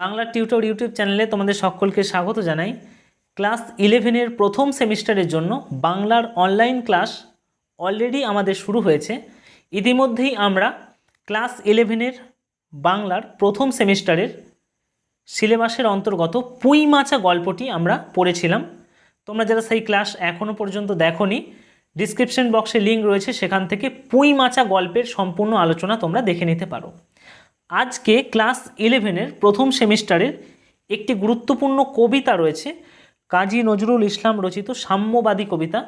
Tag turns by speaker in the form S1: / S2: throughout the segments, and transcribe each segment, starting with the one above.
S1: Bangla tutor YouTube চ্যানেলে তোমাদের সকলকে স্বাগত জানাই। ক্লাস ইলেভেনের প্রথম সেমিস্টারের জন্য বাংলার অনলাইন ক্লাস অলরেডি আমাদের শুরু হয়েছে। ইতিমধ্যেই আমরা ক্লাস ইলেভেনের বাংলার প্রথম সেমিস্টারের সিলেবাসের অন্তর্গত পুঁই মাচা গল্পটি আমরা পড়েছিলাম। তোমরা যারা সেই ক্লাস এখনও পর্যন্ত দেখোনি ডিসক্রিপশন বক্সে লিঙ্ক রয়েছে, সেখান থেকে পুঁই মাচা গল্পের সম্পূর্ণ আলোচনা তোমরা দেখে নিতে পারো। আজকে ক্লাস ইলেভেনের প্রথম সেমিস্টারের একটি গুরুত্বপূর্ণ কবিতা রয়েছে, কাজী নজরুল ইসলাম রচিত সাম্যবাদী কবিতা।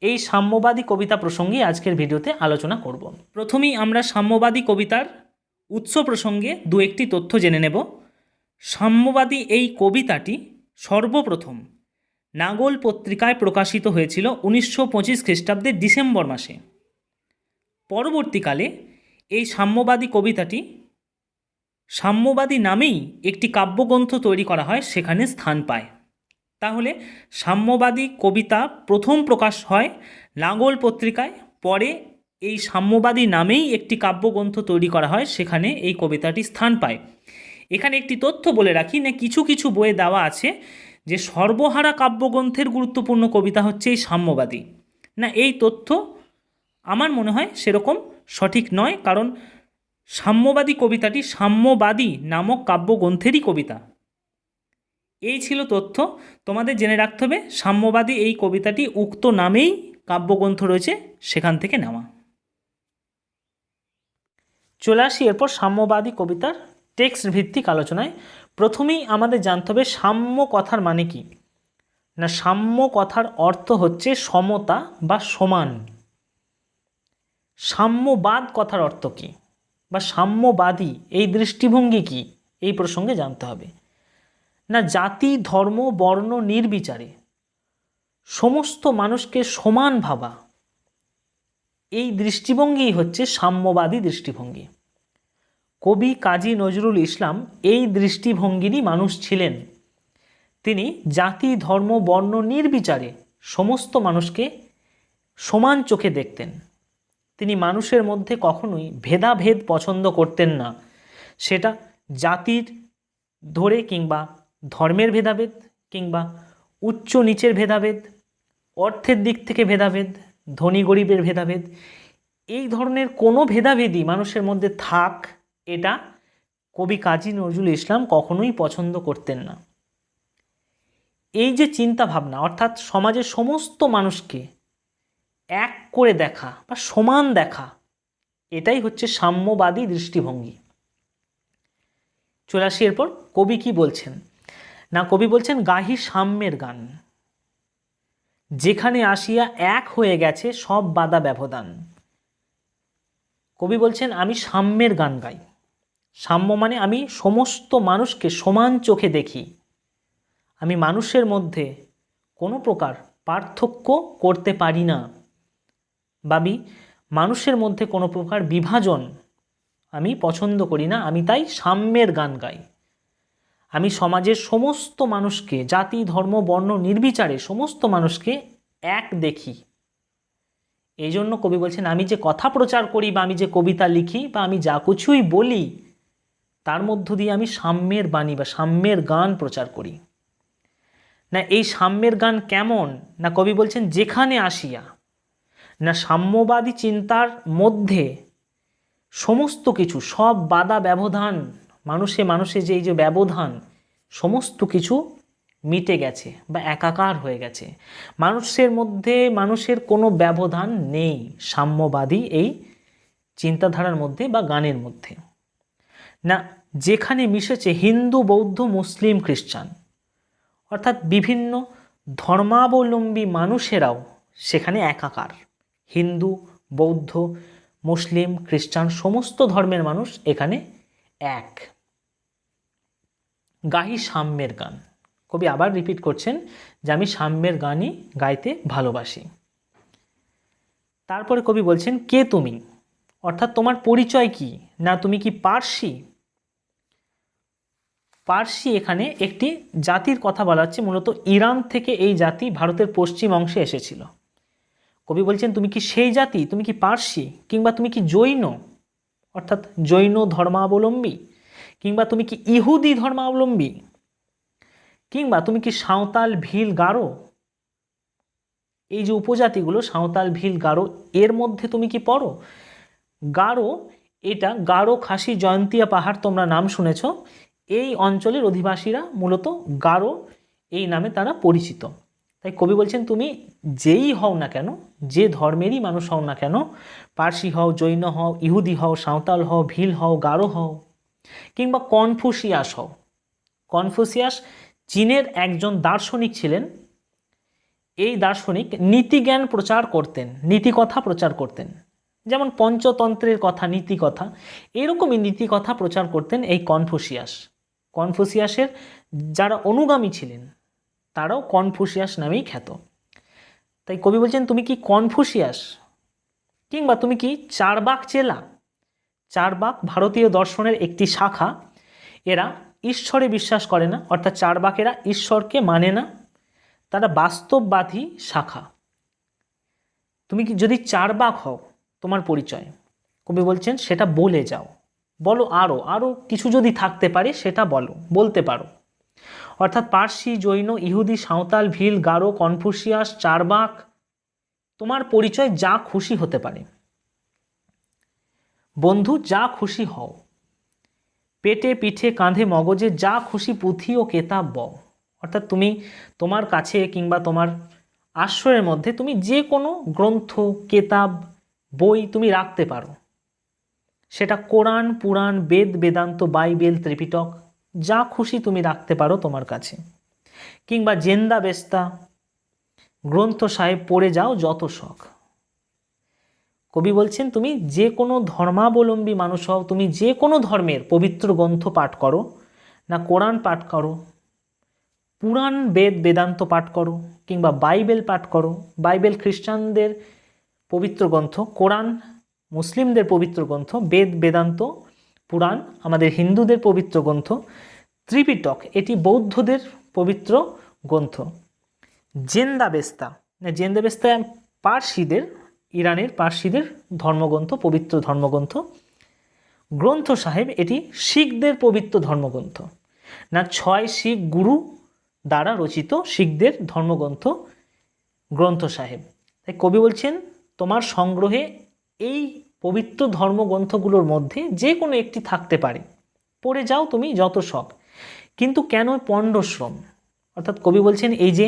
S1: এই সাম্যবাদী কবিতা প্রসঙ্গে আজকের ভিডিওতে আলোচনা করব। প্রথমেই আমরা সাম্যবাদী কবিতার উৎস প্রসঙ্গে দু একটি তথ্য জেনে নেব। সাম্যবাদী এই কবিতাটি সর্বপ্রথম নাগল পত্রিকায় প্রকাশিত হয়েছিল উনিশশো পঁচিশ খ্রিস্টাব্দের ডিসেম্বর মাসে। পরবর্তীকালে এই সাম্যবাদী কবিতাটি সাম্যবাদী নামেই একটি কাব্যগ্রন্থ তৈরি করা হয়, সেখানে স্থান পায়। তাহলে সাম্যবাদী কবিতা প্রথম প্রকাশ হয় লাঙ্গল পত্রিকায়, পরে এই সাম্যবাদী নামেই একটি কাব্যগ্রন্থ তৈরি করা হয়, সেখানে এই কবিতাটি স্থান পায়। এখানে একটি তথ্য বলে রাখি, না কিছু কিছু বইয়ে দেওয়া আছে যে সর্বহারা কাব্যগ্রন্থের গুরুত্বপূর্ণ কবিতা হচ্ছে এই সাম্যবাদী। না, এই তথ্য আমার মনে হয় সেরকম সঠিক নয়, কারণ সাম্যবাদী কবিতাটি সাম্যবাদী নামক কাব্যগ্রন্থেরই কবিতা। এই ছিল তথ্য। তোমাদের জেনে রাখতে হবে, সাম্যবাদী এই কবিতাটি উক্ত নামেই কাব্যগ্রন্থ রয়েছে, সেখান থেকে নেওয়া। চলে আসি এরপর সাম্যবাদী কবিতার টেক্সট ভিত্তিক আলোচনায়। প্রথমেই আমাদের জানতে হবে, সাম্য কথার মানে কি? না, সাম্য কথার অর্থ হচ্ছে সমতা বা সমান। সাম্যবাদ কথার অর্থ কী? বা সাম্যবাদী এই দৃষ্টিভঙ্গি কি? এই প্রসঙ্গে জানতে হবে। না, জাতি, ধর্ম, বর্ণ নির্বিচারে সমস্ত মানুষকে সমান ভাবা, এই দৃষ্টিভঙ্গি হচ্ছে সাম্যবাদী দৃষ্টিভঙ্গি। কবি কাজী নজরুল ইসলাম এই দৃষ্টিভঙ্গিরই মানুষ ছিলেন। তিনি জাতি, ধর্ম, বর্ণ নির্বিচারে সমস্ত মানুষকে সমান চোখে দেখতেন। তিনি মানুষের মধ্যে কখনোই ভেদাভেদ পছন্দ করতেন না। সেটা জাতির ধরে কিংবা ধর্মের ভেদাভেদ কিংবা উচ্চ নিচের ভেদাভেদ, অর্থের দিক থেকে ভেদাভেদ, ধনী গরিবের ভেদাভেদ, এই ধরনের কোনো ভেদাভেদই মানুষের মধ্যে থাক এটা কবি কাজী নজরুল ইসলাম কখনোই পছন্দ করতেন না। এই যে চিন্তা ভাবনা অর্থাৎ সমাজের সমস্ত মানুষকে এক করে দেখা বা সমান দেখা, এটাই হচ্ছে সাম্যবাদী দৃষ্টিভঙ্গি। চলে আসি এরপর কবি কি বলছেন? না, কবি বলছেন, গাহি সাম্যের গান। যেখানে আসিয়া এক হয়ে গেছে সব বাধা ব্যবধান। কবি বলছেন, আমি সাম্যের গান গাই। সাম্য মানে আমি সমস্ত মানুষকে সমান চোখে দেখি। আমি মানুষের মধ্যে কোনো প্রকার পার্থক্য করতে পারি না। বাবি মানুষের মধ্যে কোনো প্রকার বিভাজন আমি পছন্দ করি না, আমি তাই সাম্যের গান গাই। আমি সমাজের সমস্ত মানুষকে, জাতি, ধর্ম, বর্ণ, নির্বিচারে সমস্ত মানুষকে এক দেখি। এই জন্য কবি বলছেন, আমি যে কথা প্রচার করি বা আমি যে কবিতা লিখি বা আমি যা কিছুই বলি, তার মধ্য দিয়ে আমি সাম্যের বাণী বা সাম্যের গান প্রচার করি। না, এই সাম্যের গান কেমন? না, কবি বলছেন, যেখানে আসিয়া না সাম্যবাদী চিন্তার মধ্যে সমস্ত কিছু, সব বাধা ব্যবধান, মানুষে মানুষে যে এই যে ব্যবধান, সমস্ত কিছু মিটে গেছে বা একাকার হয়ে গেছে। মানুষের মধ্যে, মানুষের কোনো ব্যবধান নেই সাম্যবাদী এই চিন্তাধারার মধ্যে বা গানের মধ্যে। না, যেখানে মিশেছে হিন্দু, বৌদ্ধ, মুসলিম, খ্রিস্টান, অর্থাৎ বিভিন্ন ধর্মাবলম্বী মানুষেরাও সেখানে একাকার। হিন্দু, বৌদ্ধ, মুসলিম, খ্রিস্টান, সমস্ত ধর্মের মানুষ এখানে এক। গাহি সাম্যের গান। কবি আবার রিপিট করছেন যে আমি সাম্যের গানই গাইতে ভালোবাসি। তারপরে কবি বলছেন, কে তুমি? অর্থাৎ তোমার পরিচয় কি? না, তুমি কি পার্সি? পার্সি এখানে একটি জাতির কথা বলা হচ্ছে, মূলত ইরান থেকে এই জাতি ভারতের পশ্চিম অংশে এসেছিল। কবি বলছেন, তুমি কি সেই জাতি? তুমি কি পার্সি? কিংবা তুমি কি জৈন? অর্থাৎ জৈন ধর্মাবলম্বী? কিংবা তুমি কি ইহুদি ধর্মাবলম্বী? কিংবা তুমি কি সাঁওতাল ভিল গারো? এই যে উপজাতিগুলো, সাঁওতাল ভিল গারো, এর মধ্যে তুমি কি পড়ো? গারো, এটা গারো খাসি জয়ন্তিয়া পাহাড়, তোমরা নাম শুনেছ। এই অঞ্চলের অধিবাসীরা মূলত গারো, এই নামে তারা পরিচিত। তাই কবি বলছেন, তুমি যেই হও না কেন, যে ধর্মেরই মানুষ হও না কেন, পার্সি হও, জৈন হও, ইহুদি হও, সাঁওতাল হও, ভিল হও, গারো হও, কিংবা কনফুসিয়াস হও। কনফুসিয়াস চীনের একজন দার্শনিক ছিলেন। এই দার্শনিক নীতিজ্ঞান প্রচার করতেন, নীতিকথা প্রচার করতেন। যেমন পঞ্চতন্ত্রের কথা নীতি কথা এরকমই নীতি কথা প্রচার করতেন এই কনফুসিয়াস। কনফুসিয়াসের যারা অনুগামী ছিলেন তারাও কনফুসিয়াস নামেই খ্যাত। তাই কবি বলছেন, তুমি কি কনফুসিয়াস? কিংবা তুমি কি চারবাক চেলা? চারবাক ভারতীয় দর্শনের একটি শাখা। এরা ঈশ্বরে বিশ্বাস করে না, অর্থাৎ চারবাকেরা ঈশ্বরকে মানে না। তারা বাস্তববাদী শাখা। তুমি কি, যদি চারবাক হও, তোমার পরিচয়। কবি বলছেন, সেটা বলে যাও। বলো আরও আরও কিছু যদি থাকতে পারে, সেটা বলো। বলতে পারো। অর্থাৎ পার্সি, জৈন, ইহুদি, সাঁওতাল, ভিল, গারো, কনফুসিয়াস, চারবাক, তোমার পরিচয় যা খুশি হতে পারে। বন্ধু, যা খুশি হও। পেটে পিঠে কাঁধে মগজে যা খুশি পুঁথি ও কেতাব বও। অর্থাৎ তুমি তোমার কাছে কিংবা তোমার আশ্রয়ের মধ্যে তুমি যে কোনো গ্রন্থ, কেতাব, বই তুমি রাখতে পারো। সেটা কোরআন, পুরাণ, বেদ, বেদান্ত, বাইবেল, ত্রিপিটক যা খুশি তুমি রাখতে পারো তোমার কাছে। কিংবা জেন্দা বেস্তা, গ্রন্থ সাহেব পড়ে যাও, যত শখ। কবি বলছেন, তুমি যে কোনো ধর্মাবলম্বী মানুষ হও, তুমি যে কোনো ধর্মের পবিত্র গ্রন্থ পাঠ করো, না কোরআন পাঠ করো, পুরাণ বেদ বেদান্ত পাঠ করো, কিংবা বাইবেল পাঠ করো, বাইবেল খ্রিস্টানদের পবিত্র গ্রন্থ, কোরআন মুসলিমদের পবিত্র গ্রন্থ, বেদ বেদান্ত পুরাণ, আমাদের হিন্দুদের পবিত্র গ্রন্থ, ত্রিপিটক, এটি বৌদ্ধদের পবিত্র গ্রন্থ। জেন্দাবেস্তা জেন্দাবেস্তা পার্সিদের, ইরানের পার্সিদের ধর্মগ্রন্থ, পবিত্র ধর্মগ্রন্থ। গ্রন্থ সাহেব, এটি শিখদের পবিত্র ধর্মগ্রন্থ। না ছয় শিখ গুরু দ্বারা রচিত শিখদের ধর্মগ্রন্থ গ্রন্থ সাহেব। তাই কবি বলছেন, তোমার সংগ্রহে এই পবিত্র ধর্মগ্রন্থগুলোর মধ্যে যে কোনো একটি থাকতে পারে। পড়ে যাও তুমি যত শখ কিন্তু কেন পণ্ডশ্রম? অর্থাৎ কবি বলছেন, এই যে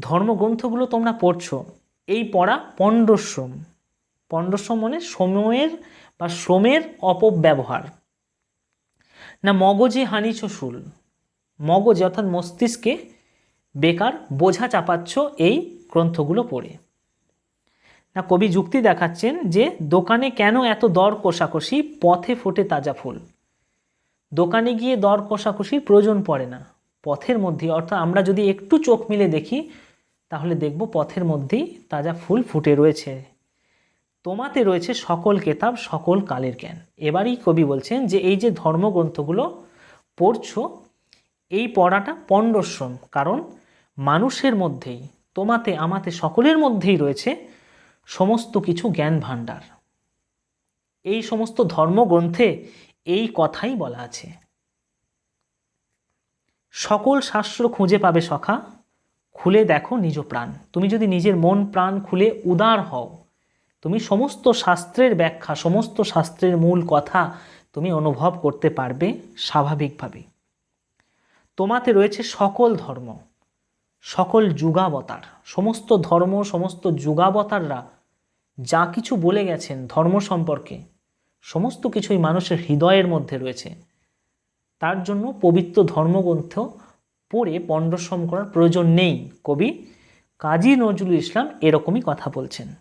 S1: ধর্মগ্রন্থগুলো তোমরা পড়ছো, এই পড়া পণ্ডশ্রম। পণ্ডশ্রম মানে সময়ের বা শ্রমের অপব্যবহার। না, মগজে হানিছ শুল। মগজে অর্থাৎ মস্তিষ্কে বেকার বোঝা চাপাচ্ছ এই গ্রন্থগুলো পড়ে। না কবি যুক্তি দেখাচ্ছেন যে দোকানে কেন এত দর কষাকষি? পথে ফোটে তাজা ফুল। দোকানে গিয়ে দর কষাকষির প্রয়োজন পড়ে না। পথের মধ্যে অর্থাৎ আমরা যদি একটু চোখ মিলে দেখি, তাহলে দেখব পথের মধ্যেই তাজা ফুল ফুটে রয়েছে। তোমাতে রয়েছে সকল কেতাব, সকল কালের জ্ঞান। এবারই কবি বলছেন যে এই যে ধর্মগ্রন্থগুলো পড়ছো, এই পড়াটা পণ্ডশ্রম। কারণ মানুষের মধ্যেই, তোমাতে, আমাতে সকলের মধ্যেই রয়েছে সমস্ত কিছু জ্ঞান ভাণ্ডার এই সমস্ত ধর্মগ্রন্থে এই কথাই বলা আছে। সকল শাস্ত্র খুঁজে পাবে সখা, খুলে দেখো নিজ প্রাণ। তুমি যদি নিজের মন প্রাণ খুলে উদার হও, তুমি সমস্ত শাস্ত্রের ব্যাখ্যা, সমস্ত শাস্ত্রের মূল কথা তুমি অনুভব করতে পারবে স্বাভাবিকভাবে তোমাতে রয়েছে সকল ধর্ম, সকল যুগাবতার। সমস্ত ধর্ম, সমস্ত যুগাবতাররা যা কিছু বলে গেছেন ধর্ম সম্পর্কে, সমস্ত কিছুই মানুষের হৃদয়ের মধ্যে রয়েছে। তার জন্য পবিত্র ধর্মগ্রন্থ পড়ে পণ্ডশ্রম করার প্রয়োজন নেই। কবি কাজী নজরুল ইসলাম এরকমই কথা বলছেন।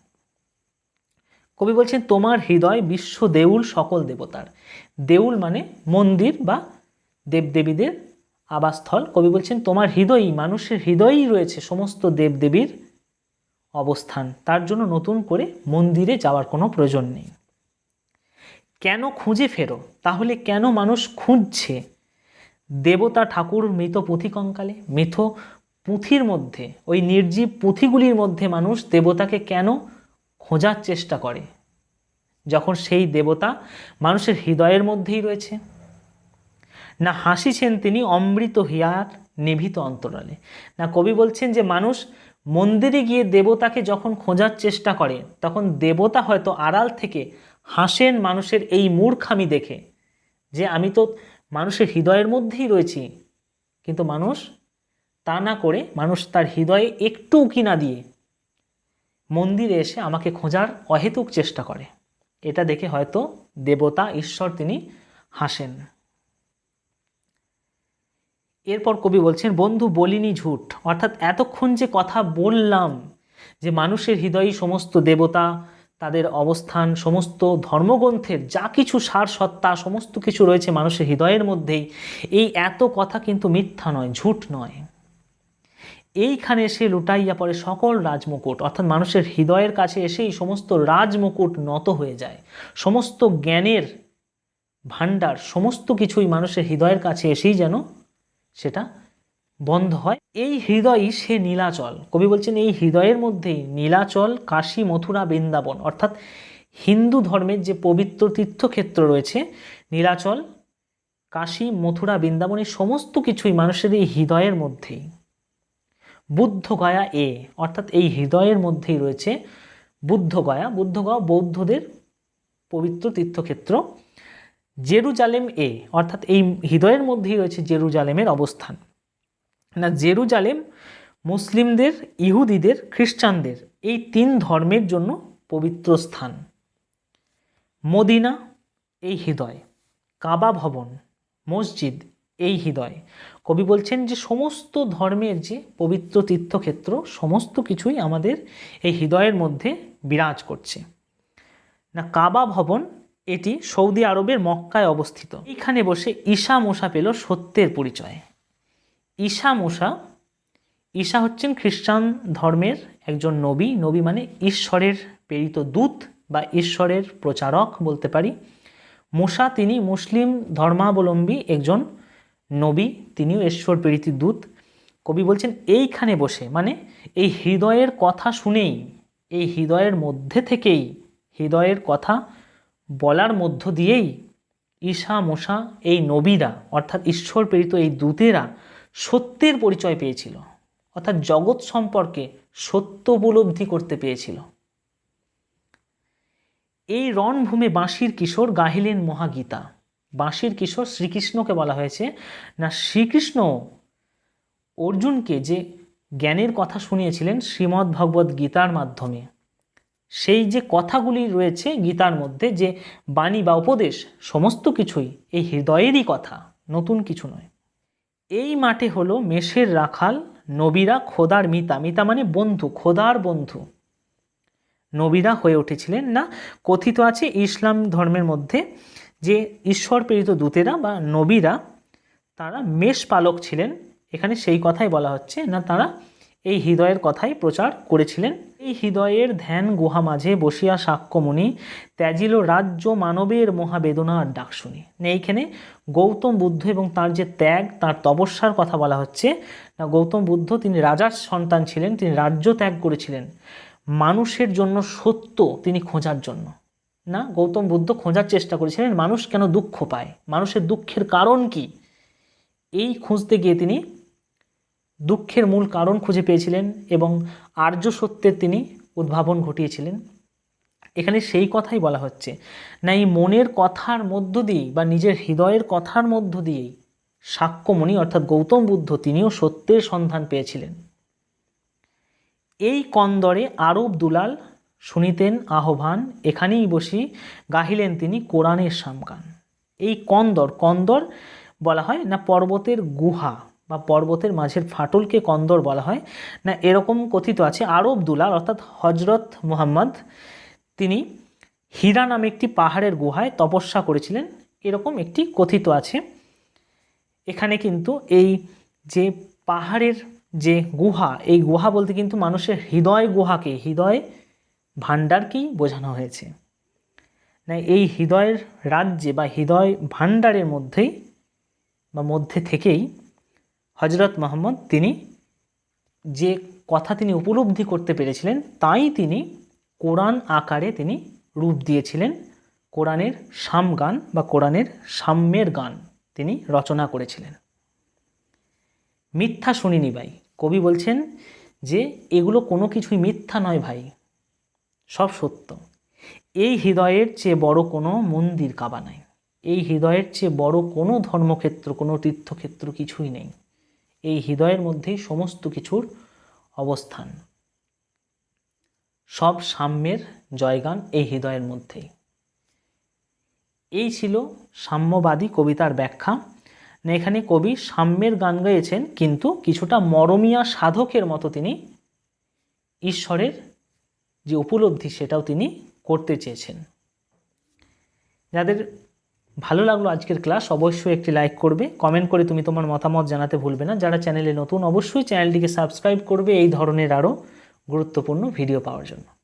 S1: কবি বলছেন, তোমার হৃদয় বিশ্ব দেউল সকল দেবতার। দেউল মানে মন্দির বা দেবদেবীদের আবাসস্থল। কবি বলছেন, তোমার হৃদয়ই, মানুষের হৃদয়ই রয়েছে সমস্ত দেবদেবীর অবস্থান। তার জন্য নতুন করে মন্দিরে যাওয়ার কোনো প্রয়োজন নেই। কেন খুঁজে ফেরো? তাহলে কেন মানুষ খুঁজছে? দেবতা ঠাকুর মৃত পুঁথি কঙ্কালে, মৃত পুঁথির মধ্যে, ওই নির্জীব পুঁথিগুলির মধ্যে মানুষ দেবতাকে কেন খোঁজার চেষ্টা করে? যখন সেই দেবতা মানুষের হৃদয়ের মধ্যেই রয়েছে। না হাসিছেন তিনি অমৃত হিয়ার নিভিত অন্তরালে। না কবি বলছেন যে মানুষ মন্দিরে গিয়ে দেবতাকে যখন খোঁজার চেষ্টা করে, তখন দেবতা হয়তো আড়াল থেকে হাসেন মানুষের এই মূর্খামি দেখে, যে আমি তো মানুষের হৃদয়ের মধ্যেই রয়েছি। কিন্তু মানুষ তা না করে মানুষ তার হৃদয়ে একটু উকি না দিয়ে মন্দিরে এসে আমাকে খোঁজার অহেতুক চেষ্টা করে। এটা দেখে হয়তো দেবতা, ঈশ্বর তিনি হাসেন। এরপর কবি বলছেন, বন্ধু, বলিনি ঝুট। অর্থাৎ এতক্ষণ যে কথা বললাম যে মানুষের হৃদয়ই সমস্ত দেবতা, তাদের অবস্থান, সমস্ত ধর্মগ্রন্থের যা কিছু সার সত্তা, সমস্ত কিছু রয়েছে মানুষের হৃদয়ের মধ্যেই, এই এত কথা কিন্তু মিথ্যা নয়, ঝুট নয়। এইখানে এসে লুটাইয়া পড়ে সকল রাজমুকুট, অর্থাৎ মানুষের হৃদয়ের কাছে এসেই সমস্ত রাজমুকুট নত হয়ে যায়। সমস্ত জ্ঞানের ভাণ্ডার, সমস্ত কিছুই মানুষের হৃদয়ের কাছে এসেই যেন সেটা বন্ধ হয়। এই হৃদয়ই সে নীলাচল। কবি বলছেন, এই হৃদয়ের মধ্যেই নীলাচল, কাশী, মথুরা, বৃন্দাবন, অর্থাৎ হিন্দু ধর্মের যে পবিত্র তীর্থক্ষেত্র রয়েছে, নীলাচল, কাশী, মথুরা, বৃন্দাবন, এই সমস্ত কিছুই মানুষের এই হৃদয়ের মধ্যেই। বুদ্ধগয়া এ, অর্থাৎ এই হৃদয়ের মধ্যেই রয়েছে বুদ্ধগয়া বুদ্ধগয়া বৌদ্ধদের পবিত্র তীর্থক্ষেত্র। জেরুজালেম এ, অর্থাৎ এই হৃদয়ের মধ্যেই রয়েছে জেরুজালেমের অবস্থান। না, জেরুজালেম মুসলিমদের, ইহুদিদের, খ্রিস্টানদের এই তিন ধর্মের জন্য পবিত্র স্থান। মদিনা, এই হৃদয়। কাবা ভবন, মসজিদ, এই হৃদয়। কবি বলছেন যে সমস্ত ধর্মের যে পবিত্র তীর্থক্ষেত্র, সমস্ত কিছুই আমাদের এই হৃদয়ের মধ্যে বিরাজ করছে। না, কাবা ভবন এটি সৌদি আরবের মক্কায় অবস্থিত। এখানে বসে ঈশা মশা পেল সত্যের পরিচয়। ঈশা মশা ঈশা হচ্ছেন খ্রিস্টান ধর্মের একজন নবী। নবী মানে ঈশ্বরের প্রেরিত দূত বা ঈশ্বরের প্রচারক বলতে পারি। মূসা তিনি মুসলিম ধর্মাবলম্বী একজন নবী, তিনিও ঈশ্বর প্রেরিত দূত। কবি বলছেন, এইখানে বসে মানে এই হৃদয়ের কথা শুনেই, এই হৃদয়ের মধ্যে থেকেই, হৃদয়ের কথা বলার মধ্য দিয়েই ঈশা মশা এই নবীরা, অর্থাৎ ঈশ্বর প্রেরিত এই দূতেরা সত্যের পরিচয় পেয়েছিল। অর্থাৎ জগৎ সম্পর্কে সত্য উপলব্ধি করতে পেয়েছিল। এই রণভূমে বাঁশির কিশোর গাহিলেন মহাগীতা। বাঁশির কিশোর শ্রীকৃষ্ণকে বলা হয়েছে। না, শ্রীকৃষ্ণ অর্জুনকে যে জ্ঞানের কথা শুনিয়েছিলেন শ্রীমদ্ ভগবদ্ গীতার মাধ্যমে। সেই যে কথাগুলি রয়েছে গীতার মধ্যে যে বাণী বা উপদেশ, সমস্ত কিছুই এই হৃদয়েরই কথা, নতুন কিছু নয়। এই মাঠে হলো মেষের রাখাল, নবীরা খোদার মিতা। মিতা মানে বন্ধু, খোদার বন্ধু। নবীরা হয়ে উঠেছিলেন না, কথিত আছে ইসলাম ধর্মের মধ্যে যে ঈশ্বর প্রেরিত দূতেরা বা নবীরা, তারা মেষ পালক ছিলেন। এখানে সেই কথাই বলা হচ্ছে না তারা এই হৃদয়ের কথাই প্রচার করেছিলেন। এই হৃদয়ের ধ্যান গুহা মাঝে বসিয়া সাক্ষ্যমণি, ত্যাজিল রাজ্য মানবের মহাবেদনার ডাক শুনি। এইখানে গৌতম বুদ্ধ এবং তার যে ত্যাগ, তার তপস্যার কথা বলা হচ্ছে। না, গৌতম বুদ্ধ তিনি রাজার সন্তান ছিলেন, তিনি রাজ্য ত্যাগ করেছিলেন। মানুষের জন্য সত্য তিনি খোঁজার জন্য। না, গৌতম বুদ্ধ খোঁজার চেষ্টা করেছিলেন, মানুষ কেন দুঃখ পায়? মানুষের দুঃখের কারণ কি? এই খুঁজতে গিয়ে তিনি দুঃখের মূল কারণ খুঁজে পেয়েছিলেন এবং আর্য সত্যের তিনি উদ্ভাবন ঘটিয়েছিলেন। এখানে সেই কথাই বলা হচ্ছে, না, এই মনের কথার মধ্য দিয়েই বা নিজের হৃদয়ের কথার মধ্য দিয়েই সাক্ষ্যমণি অর্থাৎ গৌতম বুদ্ধ তিনিও সত্যের সন্ধান পেয়েছিলেন। এই কন্দরে আরব দুলাল শুনিতেন আহ্বান, এখানেই বসি গাহিলেন তিনি কোরআনের সামগান এই কন্দর কন্দর বলা হয় না পর্বতের গুহা বা পর্বতের মাঝের ফাটলকে কন্দর বলা হয়। না, এরকম কথিত আছে আরব দুলাল, অর্থাৎ হজরত মুহাম্মদ, তিনি হীরা নামে একটি পাহাড়ের গুহায় তপস্যা করেছিলেন। এরকম একটি কথিত আছে। এখানে কিন্তু এই যে পাহাড়ের যে গুহা, এই গুহা বলতে কিন্তু মানুষের হৃদয় গুহাকে, হৃদয় ভাণ্ডারকেই বোঝানো হয়েছে। না, এই হৃদয়ের রাজ্যে বা হৃদয় ভাণ্ডারের মধ্যেই বা মধ্যে থেকেই হজরত মোহাম্মদ তিনি যে কথা তিনি উপলব্ধি করতে পেরেছিলেন, তাই তিনি কোরআন আকারে তিনি রূপ দিয়েছিলেন। কোরআনের সাম গান বা কোরআনের সাম্যের গান তিনি রচনা করেছিলেন। মিথ্যা শুনিনি ভাই। কবি বলছেন যে, এগুলো কোনো কিছুই মিথ্যা নয় ভাই, সব সত্য। এই হৃদয়ের চেয়ে বড় কোনো মন্দির কাবা নাই। এই হৃদয়ের চেয়ে বড় কোনো ধর্মক্ষেত্র, কোনো তীর্থক্ষেত্র কিছুই নেই। এই হৃদয়ের মধ্যেই সমস্ত কিছুর অবস্থান। সব সাম্যের জয়গান এই হৃদয়ের মধ্যেই। এই ছিল সাম্যবাদী কবিতার ব্যাখ্যা। এখানে কবি সাম্যের গান গেয়েছেন কিন্তু কিছুটা মরমিয়া সাধকের মতো তিনি ঈশ্বরের যে উপলব্ধি সেটাও তিনি করতে চেয়েছেন। যাদের ভালো লাগল আজকের ক্লাস, অবশ্যই একটি লাইক করবে। কমেন্ট করে তুমি তোমার মতামত জানাতে ভুলবে না। যারা চ্যানেলে নতুন, অবশ্যই চ্যানেলটিকে সাবস্ক্রাইব করবে। এই ধরনের আরও গুরুত্বপূর্ণ ভিডিও পাওয়ার জন্য।